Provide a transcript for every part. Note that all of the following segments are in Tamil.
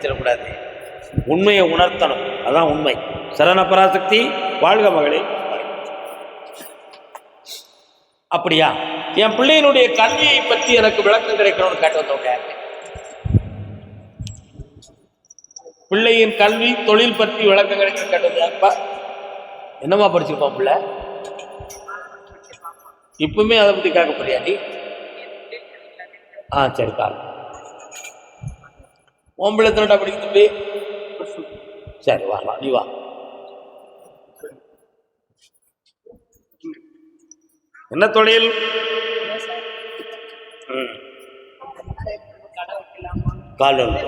படிச்சிடக்கூடாது உண்மையை உணர்த்தணும். அதான் உண்மை. சரண பராசக்தி. வாழ்க மகளே. அப்படியா? என் பிள்ளையினுடைய கல்வியை பற்றி எனக்கு விளக்கம் கிடைக்கணும்னு கேட்டு வந்தவங்க பிள்ளையின் கல்வி தொழில் பற்றி விளக்கம் கிடைக்கணும் கேட்டு வந்தாப்பா என்னம்மா படிச்சிருப்பான் பிள்ளை? இப்பவுமே அதை பத்தி கேட்க போறியா நீ? ஆ சரிப்பா எத்தனை படிக்க தம்பி. சரி வரலாம் நீ வா. என்ன தொழில்? ம். கால் வந்து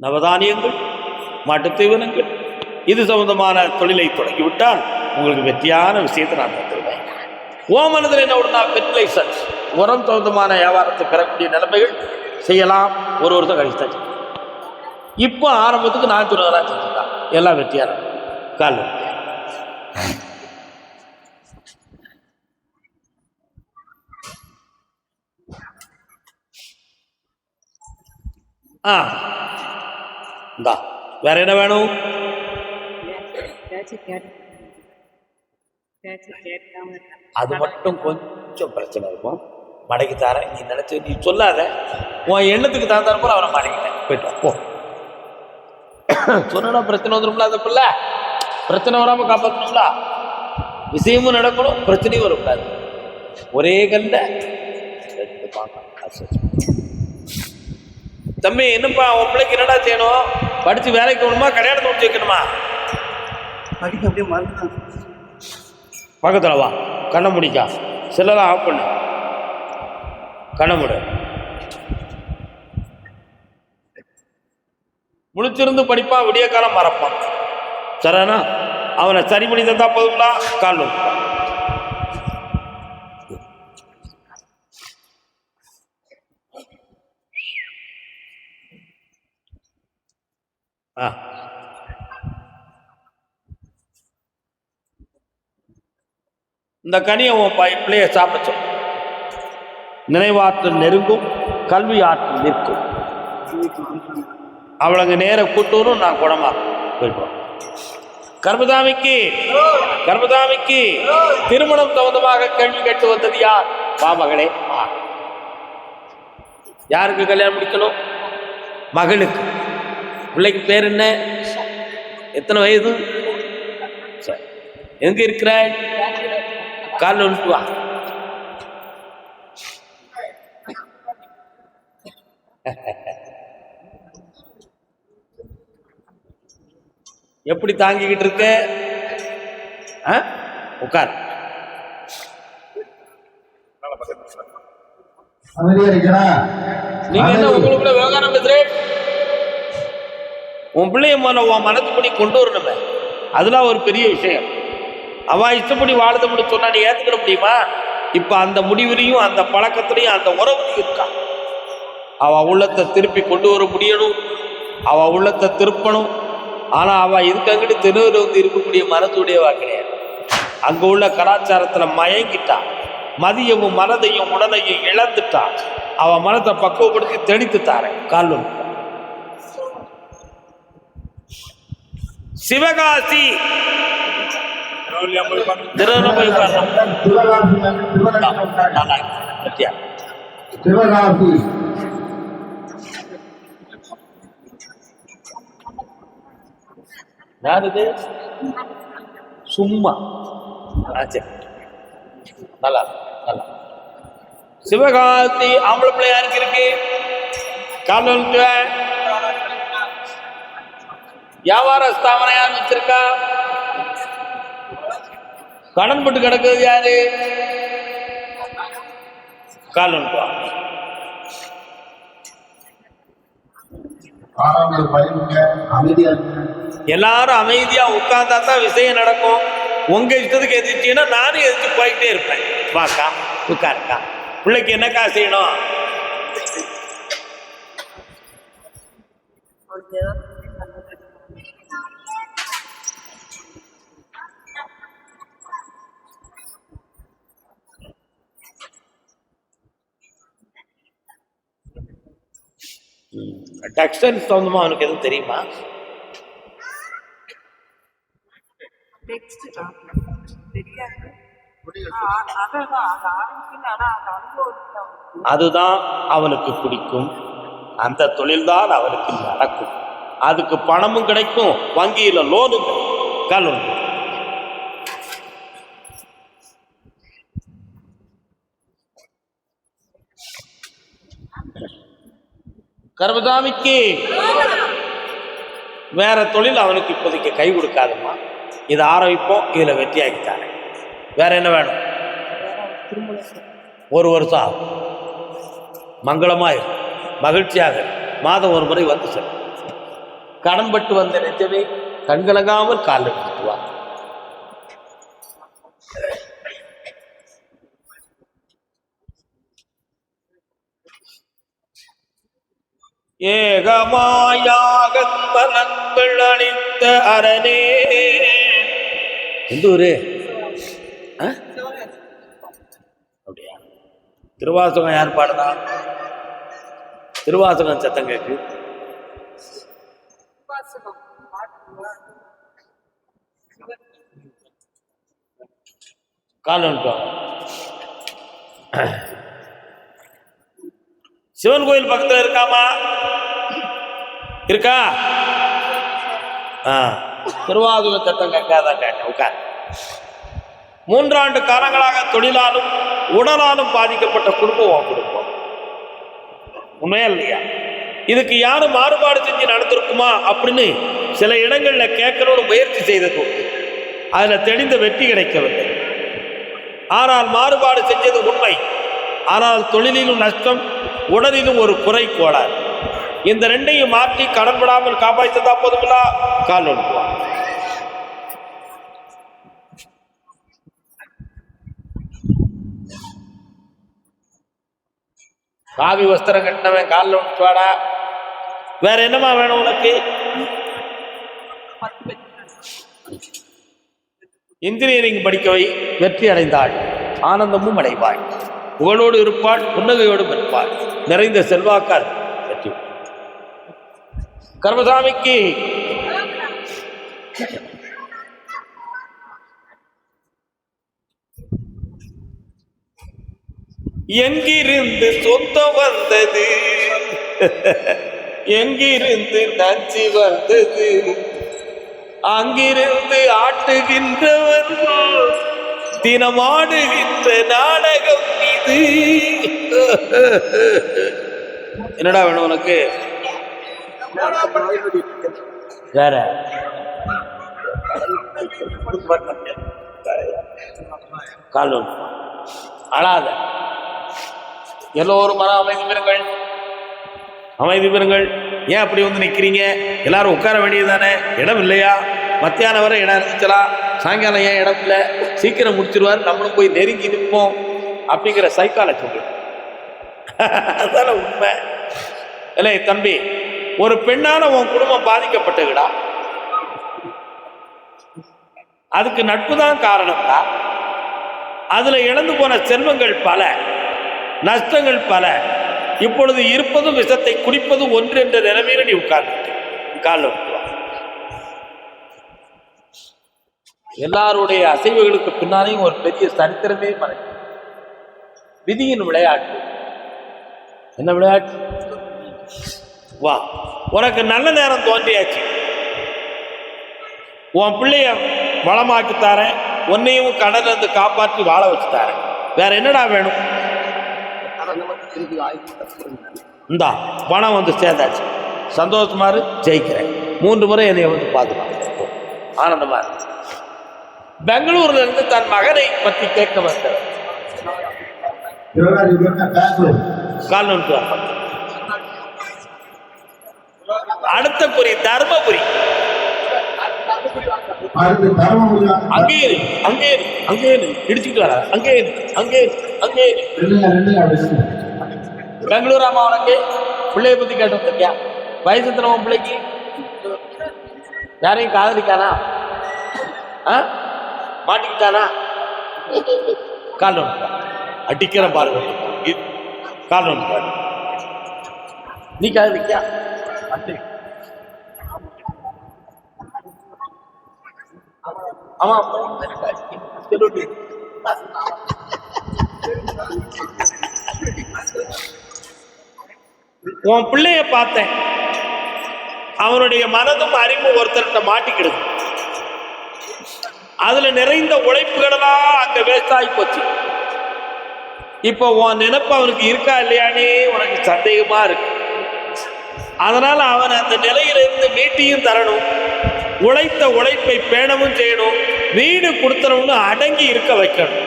நவதானியங்கள் மாட்டுத் தீவனங்கள் இது சம்பந்தமான தொழிலை தொடங்கிவிட்டால் உங்களுக்கு வெற்றியான விஷயத்தை நான் தந்துடுவேன். ஓ மனதில் என்ன விடுனா பெர்டிலைசர்ஸ் உரம் சம்பந்தமான வியாபாரத்தை பெறக்கூடிய நிலைமைகள் செய்யலாம். ஒரு வருஷம் கழிச்சு தான் இப்போ ஆரம்பத்துக்கு நான் சொன்னதெல்லாம் செஞ்சுருக்கான் எல்லாம் வெற்றியான கால் ஆ. இந்தா. வேற என்ன வேணும்? பேச்சு கேட்டு. பேச்சு கேட்காம அது மட்டும் கொஞ்சம் பிரச்சனை இருக்கும். மடக்கி தரேன். நீ நினைச்சு நீ சொல்லாத. உன் எண்ணத்துக்கு தகுந்தாற போல அவனை மடக்கிட்டேன். போயிட்டு போ. சொன்னா பிரச்சனை வந்துடும்ல அந்த பிள்ளை. பிரச்சனை வராம காப்பாற்றணும்ல விஷயமும் நடக்கணும் பிரச்சனையும் வரக்கூடாது ஒரே கல்ல ரெண்டு தம்பி என்னப்பா உன் பிள்ளைக்கு என்னடா செய்யணும்? படிச்சு வேலைக்கு போகணுமா? கல்யாணத்தை முடிச்சு வைக்கணுமா? படிக்க அப்படியே மறந்துட்டான் பக்கத்தில் வா. கண்ணை முடிக்கா. செல்லலாம் ஆஃப் பண்ணு. கண்ணை முடி. முழிச்சிருந்து படிப்பான் விடிய காலம் மறப்பான் சரிண்ணா அவனை சரி பண்ணி தந்தா போதும்னா கால் ஆ. இந்த கனியை உன் பை பிள்ளைய சாப்பிடச்சோம் நினைவாற்றல் நெருங்கும் கல்வி ஆற்றல் நிற்கும் அவளுங்க நேர கூட்டூரும் நான் குணமா போயிடுவோம் கர்மதாமிக்கு கர்மதாமிக்கு திருமணம் சம்பந்தமாக கேள்வி கேட்டு வந்தது யார்? வா மகளே யாருக்கு கல்யாணம் முடிக்கணும்? மகளுக்கு. பிள்ளைக்கு பேர் என்ன? எத்தனை வயது? சரி. எங்க இருக்கிறாய்? காலில் வந்துட்டு வா எப்படி தாங்கிக்கிட்டு இருக்க? உட்கார். நீங்க என்ன உங்களுக்குள்ள விவகாரம் பேசுறேன் உன் பிள்ளைய முதல்ல உன் மனத்துப்படி கொண்டு வரணுமே. அதெல்லாம் ஒரு பெரிய விஷயம். அவன் இஷ்டப்படி வாழுத முடி சொன்னா நீ ஏற்றுக்கிட முடியுமா? இப்ப அந்த முடிவிலையும் அந்த பழக்கத்திலையும் அந்த உறவுலையும் இருக்கா? அவ உள்ளத்தை திருப்பி கொண்டு வர முடியணும். அவ உள்ளத்தை திருப்பணும். ஆனா அவ இதுக்கங்கிட்டு தெருவில் வந்து இருக்கக்கூடிய மனசுடையவா கிடையாது. அங்க உள்ள கலாச்சாரத்துல மயங்கிட்டா. மதியமும் மனதையும் உடலையும் இழந்துட்டா. அவ மனத்தை பக்குவப்படுத்தி தெளித்து தாரேன் கால் சிவகாசி! திருவள்ளுவர் போய் சிவகாசி நல்லா சிவகாசி சும்மா. ஆ, நல்லா நல்லா. சிவகாந்தி ஆம்பளை பிள்ளை யாருக்கு இருக்கு? கால் வியாபார ஸ்தாபனம் யார் வச்சிருக்கா கடன் பட்டு கிடக்குது யாரு? கால் வந்துட்டு வா. ஆறாவது பயிலுங்க அமைதியா இருங்க. எல்லாரும் அமைதியா உட்கார்ந்தா தான் விஷயம் நடக்கும். உங்க இஷ்டத்துக்கு எதிர்த்தீங்கன்னா நானும் எதிர்த்து போயிட்டே இருப்பேன். வாக்கா உட்காருக்கா பிள்ளைக்கு என்னக்கா செய்யணும்? டெக்ஸ்டைல்ஸ் சம்மந்தமாக அவனுக்கு எதுவும் தெரியுமா? அதுதான் அவனுக்கு பிடிக்கும். அந்த தொழில்தான் அவனுக்கு நடக்கும். அதுக்கு பணமும் கிடைக்கும் வங்கியில லோனும் கல்லூரி கர்மதாமிக்கு. வேற தொழில் அவனுக்கு இப்போதைக்கு கை கொடுக்காதும்மா. இதை ஆரம்பிப்போம் இதில் வெற்றி வேற என்ன வேணும்? ஒரு வருஷம் ஆகும். மங்களமாயிரு மகிழ்ச்சியாக மாதம் ஒரு முறை வந்து செல்லும் கடன்பட்டு வந்த நெஞ்சமே கண்கலங்காமல் காலில் விடுத்துவார் ஏகமாயாகங்கள் அளித்த அரணே. எந்த ஊரு? அப்படியா? திருவாசகம் யார் பாடுதா திருவாசகம் சத்தம் கேக்கு உபாசனம் பாட்டு சிவன் கோயில் பக்கத்தில் இருக்காமா? இருக்கா? ஆ. திருவாதுக சத்தம் கேட்காதான் கேட்டேன் உட்கார். மூன்றாண்டு காலங்களாக தொழிலாலும் உடலாலும் பாதிக்கப்பட்ட குடும்பம் குடும்பம். உண்மையா இல்லையா? இதுக்கு யாரும் மாறுபாடு செஞ்சு நடந்திருக்குமா அப்படின்னு சில இடங்களில் கேட்கணும்னு முயற்சி செய்தது உண்டு. அதுல தெளிந்த வெற்றி கிடைக்கவில்லை. ஆனால் மாறுபாடு செஞ்சது உண்மை. ஆனால் தொழிலிலும் நஷ்டம் உடலிலும் ஒரு குறை கோளாறு இந்த ரெண்டையும் மாற்றி கடன்படாமல் காப்பாற்றதா போதுங்களா கால் ஒழுங்குவான் காவி வஸ்திரம் கட்டினவன் காலில் ஒன்று வேற என்னமா வேணும் உனக்கு? இன்ஜினியரிங் படிக்க வை வெற்றி அடைந்தாள் ஆனந்தமும் அடைவாள். புகழோடு இருப்பாள் புன்னகையோடு இருப்பாள் நிறைந்த செல்வாக்கால் கர்மசாமிக்கு எங்கிருந்து சொந்தம் வந்தது? எங்கிருந்து நஞ்சு வந்தது? அங்கிருந்து ஆட்டுகின்றவர் தினமாடுகின்ற நாடகம் இது. என்னடா வேணும் உனக்கு? வேற. கால். அழாத. எல்லோரும் மன அமைதி பெறுங்கள். அமைதி பெறுங்கள். ஏன் அப்படி வந்து நிற்கிறீங்க எல்லாரும் உட்கார வேண்டியதுதானே? இடம் இல்லையா? மத்தியானம் வரை இடம் இருந்துச்சலாம் சாயங்காலம் ஏன் இடம் இல்லை சீக்கிரம் முடிச்சிருவார் நம்மளும் போய் நெருங்கி நிற்போம் அப்படிங்கிற சைக்காலஜி உங்களுக்கு அதான உண்மை. இல்லை தம்பி ஒரு பெண்ணான உன் குடும்பம் பாதிக்கப்பட்டுக்கிடா. அதுக்கு நட்பு தான் காரணம்டா. அதில் இழந்து போன செல்வங்கள் பல நஷ்டங்கள் பல. இப்பொழுது இருப்பதும் விஷத்தை குடிப்பதும் ஒன்று என்ற நிலைமையில நீ உட்கார்ந்துட்டு காலம் எல்லாருடைய அசைவுகளுக்கு பின்னாலேயும் ஒரு பெரிய சரித்திரமே மறைக்கும் விதியின் விளையாட்டு. என்ன விளையாட்டு? வா உனக்கு நல்ல நேரம் தோன்றியாச்சு. உன் பிள்ளைய வளமாக்கி தாரேன் உன்னையும் கடல்ல இருந்து காப்பாற்றி வாழ வச்சு தாரேன். வேற என்னடா வேணும்? இந்தா பணம் வந்து சேர்ந்தாச்சு. சந்தோஷமாரு ஜெயிக்கிறேன். மூன்று முறை என்னை வந்து பாதுகாப்பு ஆனந்தமா இருக்கு பெங்களூர்ல இருந்து தன் மகனை பற்றி கேட்க வாப்பா. அடுத்த குறி தர்மபுரி. அங்கே அங்கே அங்கே வர அங்கே அங்கே அங்கே பெங்களூர் அம்மா உனக்கு பிள்ளைய பத்தி கேட்டு வந்திருக்கியா? வயசு எத்தனை பிள்ளைக்கு? யாரையும் காதலிக்கானா? ஆ? மாட்டிக்கிட்டானா? கால் ஒன்று அடிக்கிற பாருங்க. இது. கால் ஒன்று பாரு. நீ காது நிக்கியா? ஆமா. உன் பிள்ளைய பார்த்தேன். அவனுடைய மனதும் அறிவும் ஒருத்தர்கிட்ட மாட்டிக்கிடுது. அதுல நிறைந்த உழைப்புகளெல்லாம் அங்க வேஸ்ட் ஆகி போச்சு. இப்போ உன் நினைப்பு அவனுக்கு இருக்கா இல்லையானே உனக்கு சந்தேகமா இருக்கு. அதனால அவன் அந்த நிலையிலிருந்து மீட்டியும் தரணும் உழைத்த உழைப்பை பேணவும் செய்யணும் வீடு கொடுத்தணும்னு அடங்கி இருக்க வைக்கணும்.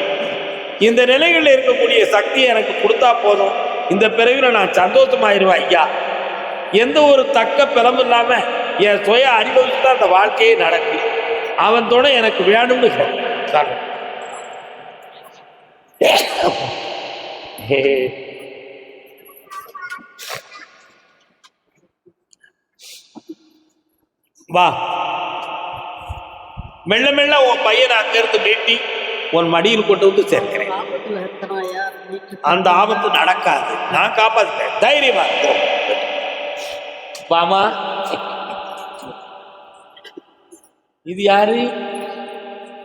இந்த நிலைகளில் இருக்கக்கூடிய சக்தியை எனக்கு கொடுத்தா போதும். இந்த பிறவில நான் சந்தோஷமாயிருவேன் ஐயா. எந்த ஒரு தக்க பிளம்பு இல்லாம என் சுய அனுபவித்து தான் அந்த வாழ்க்கையே நடக்குது. அவன் துணை எனக்கு வேணும்னு சொல்றேன் வா. மெல்ல மெல்ல உன் பையனை அங்கிருந்து மீட்டி உன் மடியில் கொண்டு வந்து சேர்க்கிறேன். இருக்கிறான் அந்த ஆபத்து நடக்காது. நான் காப்பாத்துட்டேன் தைரியமா இரு. பாமா இது யாரு?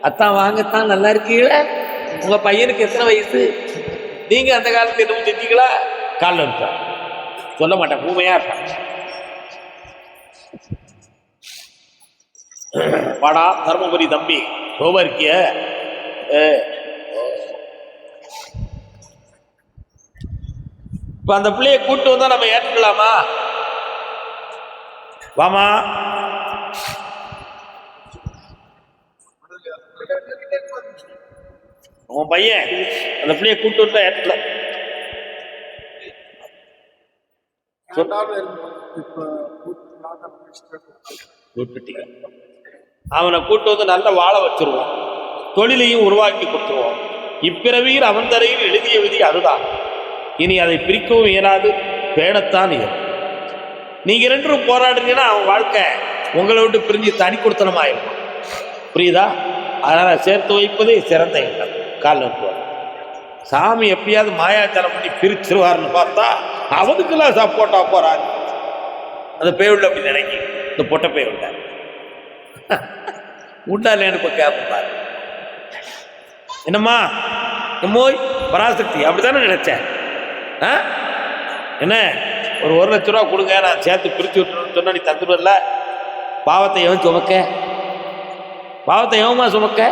அத்தான் வாங்கத்தான் நல்லா இருக்கீங்களா? உங்க பையனுக்கு எத்தனை வயசு? நீங்க அந்த காலத்துல எதுவும் செஞ்சீங்களா காலில் இருக்கா சொல்ல மாட்டேன் பூமையா இருப்பான். வாடா தர்மபுரி தம்பி ரோபா இருக்கிய? இப்ப அந்த பிள்ளைய கூட்டு வந்தா நம்ம ஏற்றுக்கலாமா வாமா. உன் பையன் அந்த பிள்ளைய கூட்டு வந்தா ஏற்றல அவனை கூட்டு வந்து நல்ல வாழ வச்சிருவோம். தொழிலையும் உருவாக்கி கொடுத்துருவோம். இப்பிறவியில் அவன் தரையில் எழுதிய விதி அதுதான். இனி அதை பிரிக்கவும் இயலாது பேணத்தான் இயலும். நீங்க ரெண்டும் போராடுறீங்கன்னா அவன் வாழ்க்கை உங்களை விட்டு பிரிஞ்சு தனி கொடுத்தனமாயிருக்கும். புரியுதா? அதனால் சேர்த்து வைப்பதே சிறந்த எண்ணம். கால் நோக்குவார். சாமி எப்படியாவது மாயாச்சாரம் பண்ணி பிரிச்சிருவார்னு பார்த்தா அவனுக்கெல்லாம் சப்போர்ட்டா போகிறார் அந்த பேயுள்ள அப்படி நினைக்கி இந்த பொட்ட பேயுள்ள. உண்டாலேன்னு இப்போ கேட்பார் என்னம்மா? நம்மோய் பராசக்தி அப்படித்தானே நினைச்சேன் ஆ? என்ன? ஒரு ஒரு லட்ச ரூபா கொடுங்க நான் சேர்த்து பிரித்து விட்டுறேன்னு சொன்னால் நீ தந்துடுவல பாவத்தை எவன் சுமக்க? பாவத்தை எவமா சுமக்க?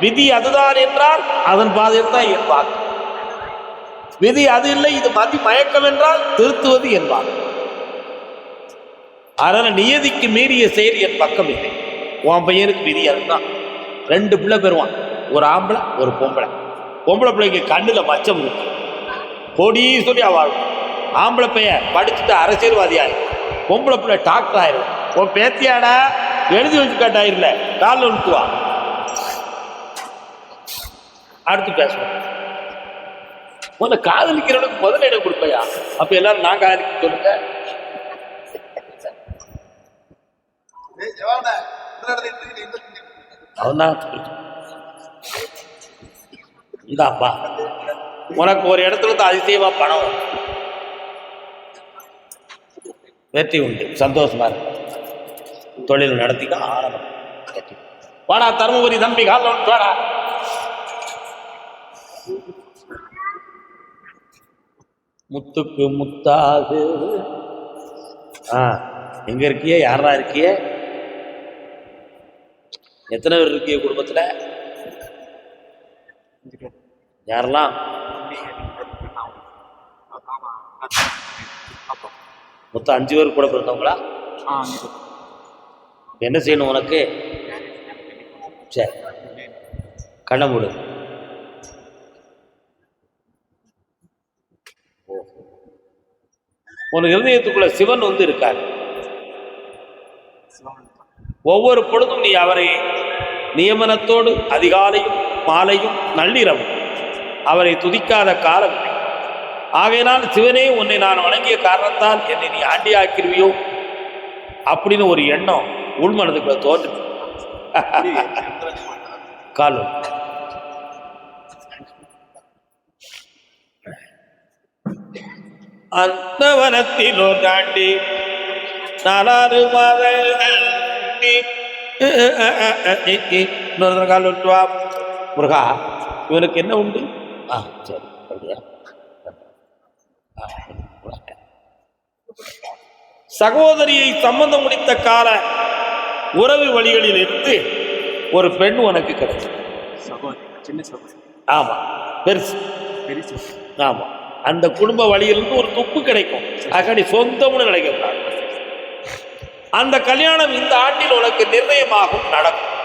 விதி அதுதான் என்றால் அதன் பாதையில் தான் என் வாக்கு விதி அது இல்லை இது மதி மயக்கம் என்றால் திருத்துவது என் வாக்கு நியதிக்கு மீறிய செயல் என் பக்கம் இல்லை. உன் பையனுக்கு விதி அதுதான் ரெண்டு பிள்ளை பெறுவான். ஒரு ஆம்பளை ஒரு பொம்பளை. பொம்பளை பிள்ளைக்கு கண்ணில் மச்சம் இருக்கு. கோடீஸ்வரியா வாழும் ஆம்பளை பையன் படிச்சுட்டு அரசியல்வாதி ஆயிரும் பொம்பளை பிள்ளை டாக்டர் ஆயிரும் உன் பேத்தியாடா எழுதி வச்சு காட்டாயிருல காலில் விட்டுவா அடுத்து பேசுவோம். முதல்ல காதலிக்கிறவனுக்கு முதல்ல இடம் கொடுப்பையா? அப்ப எல்லாரும் நான் காதலிக்க சொல்லுங்க. அவன்தான் இந்தாப்பா உனக்கு ஒரு இடத்துல இருந்து அதிசயமா பணம். வெற்றி உண்டு. சந்தோஷமா இருக்கு தொழில் நடத்திக்க ஆரம்பம். வாடா தருமபுரி தம்பி கால வாடா. முத்துக்கு முத்தாக. ஆ எங்க இருக்கிய? யாரா இருக்கிய? எத்தனை பேர் இருக்கிய குடும்பத்துல? யாரெல்லாம்? மொத்தம் அஞ்சு பேர் கூட பிறந்தவங்களா? என்ன செய்யணும் உனக்கு? சரி கண்ணை மூடு. உனக்கு இருதயத்துக்குள்ள சிவன் வந்து இருக்காரு. ஒவ்வொரு பொழுதும் நீ அவரை நியமனத்தோடு அதிகாலையும் மாலையும் நள்ளிரவும் அவரை துதிக்காத காலம் ஆகையினால் சிவனே உன்னை நான் வணங்கிய காரணத்தால் என்னை நீ ஆண்டியாக்கிருவியோ அப்படின்னு ஒரு எண்ணம் உள்மனதுக்குள்ள தோற்று. காலு. அந்த வனத்தில் தாண்டி நாலாறு மாத இன்னொரு கால் விட்டு முருகா இவனுக்கு என்ன உண்டு? ஆ சரி சகோதரியை சம்பந்தம் முடித்த கால உறவு வழிகளில் இருந்து ஒரு பெண் உனக்கு கிடைச்சது. சகோதரி சின்ன சகோதரி. ஆமா பெருசு. பெரிய சகோதரி. ஆமா. அந்த குடும்ப வழியிலிருந்து ஒரு துப்பு கிடைக்கும். அதுக்காண்டி சொந்தம்னு நினைக்கக்கூடாது. அந்த கல்யாணம் இந்த ஆண்டில் உனக்கு நிர்ணயமாகும் நடக்கும்.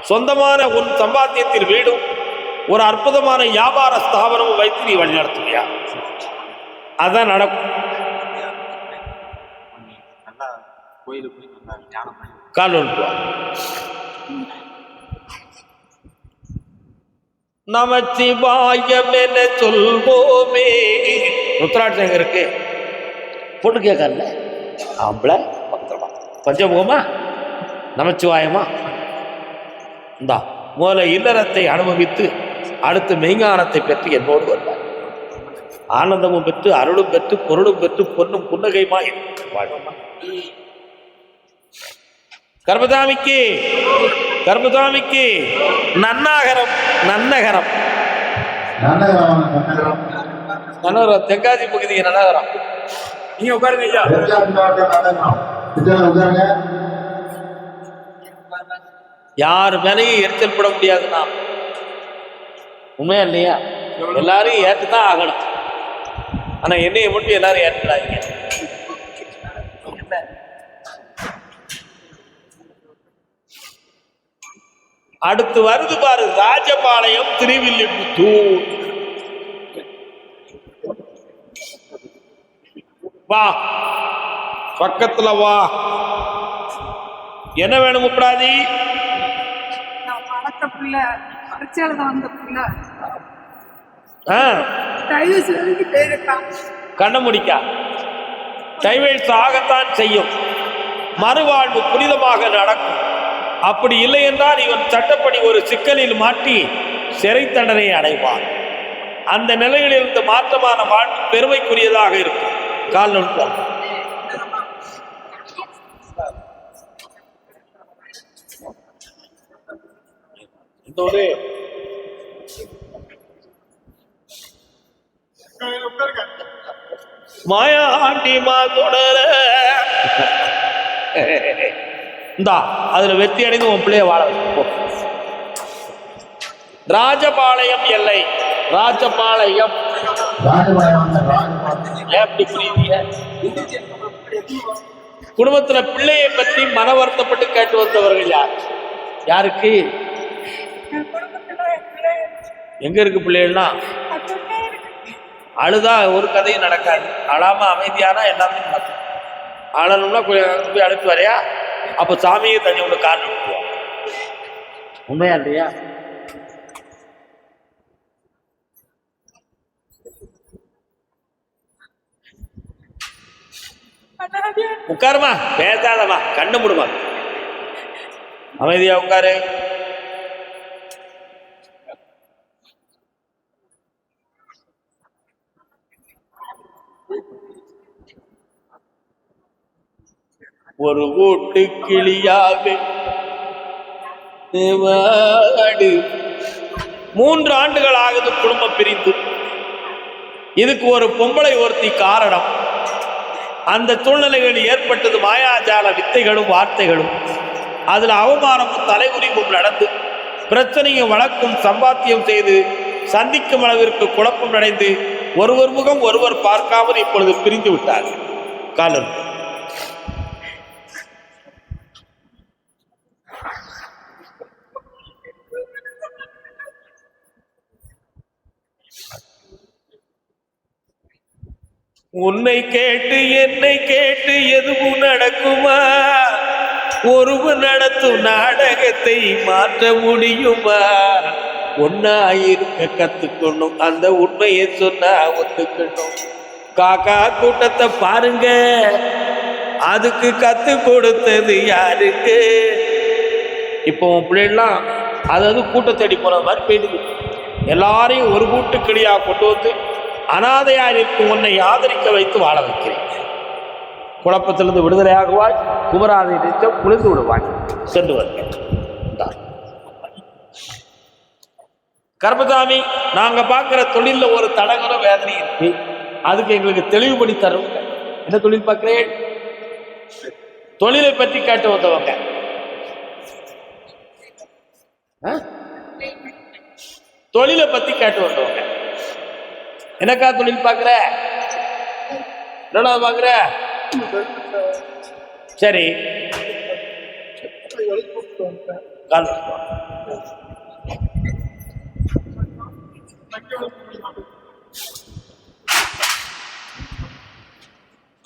சொந்தமான உன் சம்பாத்தியத்தில் வீடும் ஒரு அற்புதமான வியாபார ஸ்தாபனமும் வைத்து நீ வழி நடத்துவியா அதான் நடக்கும். கோயிலுக்கு போய் நல்லா தியானம் பண்ணி கால் ஒன்று நமச்சிவாயம் என சொல்வோமே. ருத்ராட்சம் இருக்கு? பொண்ணு கேட்கல ஆம்பளை பக்கமா பஞ்சமுகமா நமச்சிவாயமா? இந்தா முதல்ல இல்லறத்தை அனுபவித்து அடுத்து மெய்ஞானத்தை பெற்று என்னோடு வருவார். ஆனந்தமும் பெற்று அருளும் பெற்று பொருளும் பெற்று பொன்னும் புன்னகைமாய் வாழ்வார். கர்மதாமிக்கு கர்மதாமிக்கு நன்னாகரம் நன்னகரம். நன்னகரம் தென்காசி பகுதி நன்னகரம். நீங்க உட்காருங்க ஐயா. யார் மேலேயும் எரிச்சல் பட முடியாதுண்ணா. உண்மையா இல்லையா? எல்லாரையும் ஏற்றுதான் ஆகணும். ஆனா என்னைய மட்டும் எல்லாரும் ஏற்றுடாதீங்க அடுத்து வருது பாரு ராஜபாளையம் திருவில்லிபுத்தூர். வா. பக்கத்துல வா. என்ன வேணும் இருக்கான் கண்ண முடிக்கா. டைவெல்ஸ் ஆகத்தான் செய்யும். மறுவாழ்வு புனிதமாக நடக்கும். அப்படி இல்லை என்றால் இவன் சட்டப்படி ஒரு சிக்கலில் மாட்டி சிறை தண்டனை அடைவான். அந்த நிலையில் இருந்து மாற்றமான வாழ்வு பெருமைக்குரியதாக இருக்கும். கால் நுட்பம் இன்னொரு. மாயாண்டி மாதொடர. இந்தா அதில் வெற்றி அடைந்து உன் பிள்ளைய வாழ வைப்போம் ராஜபாளையம் எல்லை. ராஜபாளையம். குடும்பத்தில் குடும்பத்துல பிள்ளையை பற்றி மன வருத்தப்பட்டு கேட்டு வந்தவர்கள் யார்? யாருக்கு? எங்க இருக்கு பிள்ளைகள்னா? அழுதா ஒரு கதையும் நடக்காது. அழாம அமைதியானா எல்லாமே நடக்கும். அழணும்னா போய் அனுப்பி வரையா? அப்போ சாமியே தண்ணி ஒன்று காரணம் உண்மையா இல்லையா? உட்காருமா பேசாதமா கண்ணு முடுமா. அமைதியா உட்காரு. ஒரு ஓட்டு கிளியாக மூன்று ஆண்டுகள் ஆகுது குடும்பம் பிரிந்து. இதுக்கு ஒரு பொம்பளை ஒருத்தி காரணம். அந்த சூழ்நிலைகள் ஏற்பட்டது மாயாஜால வித்தைகளும் வார்த்தைகளும். அதில் அவமானமும் தலைகுறிவும் நடந்து பிரச்சனையும் வழக்கும் சம்பாத்தியம் செய்து சந்திக்கும் அளவிற்கு குழப்பம் அடைந்து ஒருவர் முகம் ஒருவர் பார்க்காமல் இப்பொழுது பிரிந்து விட்டார் காலம் உன்னை கேட்டு என்னை கேட்டு எதுவும் நடக்குமா? ஒருவு நடத்தும் நாடகத்தை மாற்ற முடியுமா? ஒன்னா இருக்க கத்துக்கணும் அந்த உண்மையை சொன்னா ஒத்துக்கணும். காக்கா கூட்டத்தை பாருங்க. அதுக்கு கத்து கொடுத்தது யாருக்கு? இப்போ உன் பிள்ளைலாம் அதாவது கூட்டத்தடி போன மாதிரி போயிடுது. எல்லாரையும் ஒரு கூட்டு கிளியா கொண்டு வந்து அனாதையா இருக்கும் உன்னை ஆதரிக்க வைத்து வாழ வைக்கிறேன். குழப்பத்திலிருந்து விடுதலையாகுவாய் குமராதை நிச்சம் குளிர்ந்து விடுவாய். சென்று வருகிறேன் கர்மதாமி கர்மசாமி நாங்க பார்க்கிற தொழில்ல ஒரு தடங்குற வேதனை இருக்கு. அதுக்கு எங்களுக்கு தெளிவுபடி தரும். என்ன தொழில் பார்க்கிறேன் தொழிலை பற்றி கேட்டு வந்தவங்க. தொழிலை பத்தி கேட்டு வந்தவங்க. என்னக்கா தொழில் பார்க்குற? என்னடா பார்க்குற? சரி.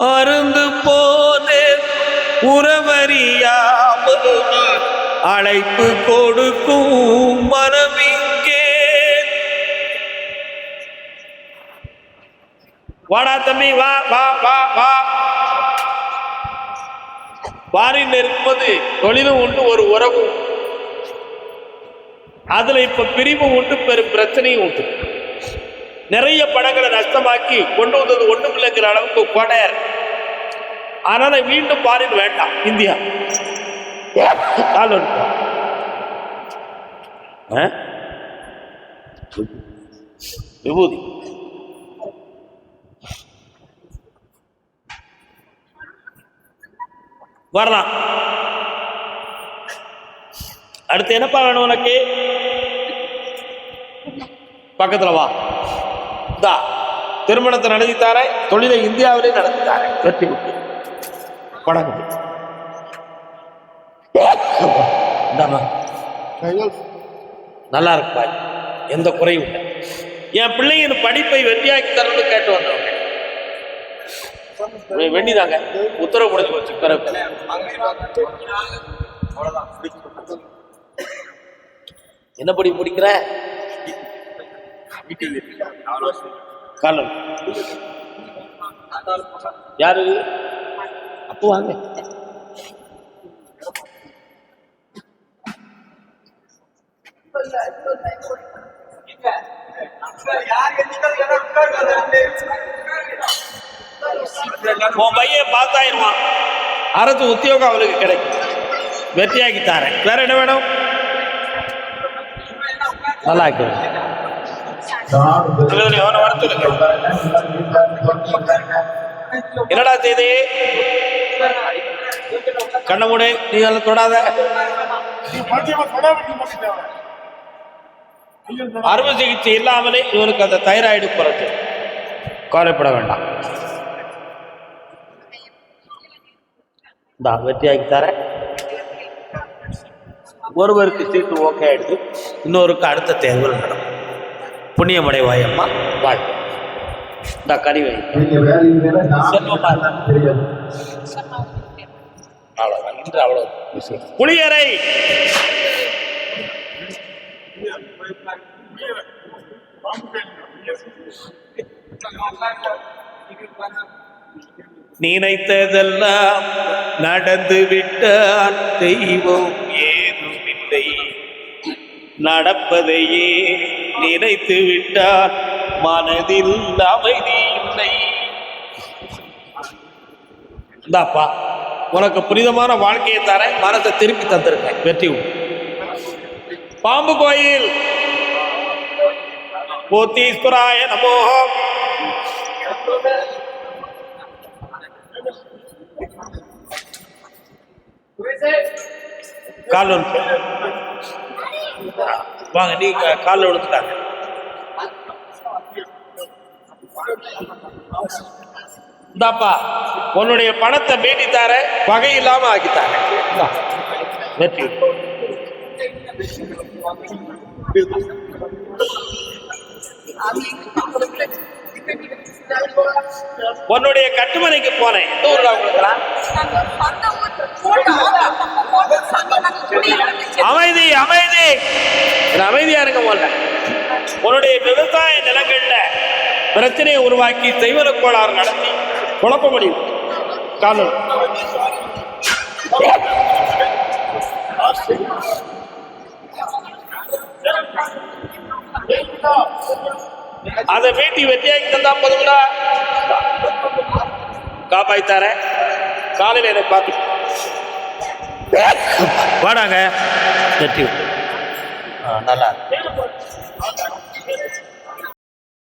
அருந்து போது உறவறியாமல் அழைப்பு கொடுக்கும் மனமிங்கே வாடா தம்பி வா வா வா வா. வாரில் இருப்பது தொழிலும் உண்டு ஒரு உறவும். அதுல இப்ப பிரிவு உண்டு பெரும் பிரச்சனையும் உண்டு. நிறைய படங்களை நஷ்டமாக்கி கொண்டு வந்தது ஒண்ணும் இல்லைங்கிற அளவுக்கு கொடையர் அதனால மீண்டும் பாரின் வேண்டாம் இந்தியா. விபூதி. வரலாம். அடுத்து என்னப்பா வேணும் உனக்கு? பக்கத்துல வா. தா திருமணத்தை நடத்தித்தாரே தொழிலை இந்தியாவிலே நடத்தித்தாரே. வெற்றி விட்டு படகு நல்லா இருப்பா எந்த குறையும் இல்லை. என் பிள்ளைங்க படிப்பை வெற்றியாக்கி தரணும்னு கேட்டு வந்தவங்க. வெண்ணிதாங்க. உத்தரவு முடிஞ்சு போச்சு பிறகு என்ன படி முடிக்கிற? காலம் யாரு? அப்போ வாங்க. உன் பையன் பார்த்தாயிருவான். அரசு உத்தியோகம் அவளுக்கு கிடைக்கும். வெற்றியாக்கி தாரேன். வேற என்ன வேணும்? நல்லா இருக்கு. என்னடா செய்தி? கண்ண மூடு நீ அதெல்லாம் தொடாத. அறுவை சிகிச்சை இல்லாமலே இவனுக்கு அந்த தைராய்டு குறைச்சு கவலைப்பட வேண்டாம். இந்த வெற்றியாக்கி தரேன் ஒருவருக்கு சீட்டு ஓகே ஆயிடுச்சு. இன்னொருக்கு அடுத்த தேர்தல் நடக்கும். புண்ணியமடைவாயம்மா வாழ்க்கை இந்த கறி வை நீங்க வேற இதுல செல்வமா நான் நினைத்ததெல்லாம் நடந்து விட்டால் தெய்வம் ஏதுமில்லை. நடப்பதையே நினைத்து விட்டால் மனதில் அமைதி இல்லை இந்தாப்பா உனக்கு புனிதமான வாழ்க்கையை தர மனத்தை திருப்பி தந்திருக்கேன். வெற்றி பாம்பு கோயில். போத்தீஸ்வராய நமோகம் கால் வாங்க நீ கால்ல விழுந்துட்டாங்க இந்தாப்பா உன்னுடைய பணத்தை மீட்டி தர வகை இல்லாம ஆக்கித்தாங்க. இந்தா, வெற்றி உன்னுடைய கட்டுமனைக்கு போனேன். எந்த ஊர்ல அமைதி அமைதி. அமைதியா இருக்க போல உன்னுடைய விவசாய நிலங்கள்ல பிரச்சனையை உருவாக்கி செய்வன கோளாறு நடத்தி குழப்ப முடியும் காலம் அதை மீட்டி வெட்டியாக்கி தந்தா போதுங்களா காப்பாய் தரேன் காலையில் எனக்கு பார்த்து வாடாங்க. நல்லா.